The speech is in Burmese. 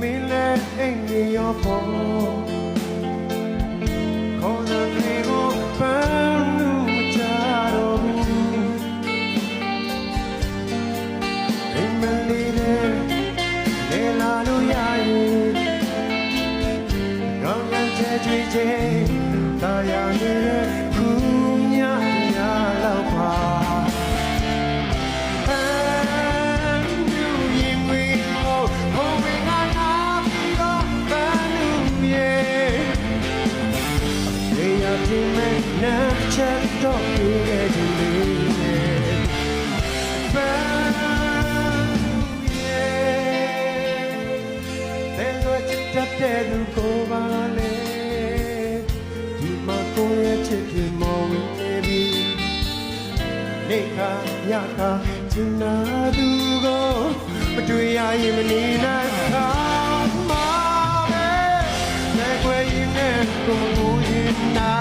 အိမ်နေရောပေါ်ခေါ်တဲ့တွေကိုပန်းလို့မကြတော့ဘူးအိမ်မလေးနဲ့လေလာလို့ရရင်ကောင်းကင်ကျဲကြွေးချဲတာယာနေတဲ့ခု Check don't be getting me. There's what you got there to go by. ဒီမှာကိုယ့်ရဲ့ချစ်ပြမော်ဝင်နေပြီနေခါရခါချင်နာသူကိုမတွေ့ရရင်မနေနိုင်ခါမှာပဲလက်ွယ်ရင်နဲ့ကိုယ်ကိုရင်နာ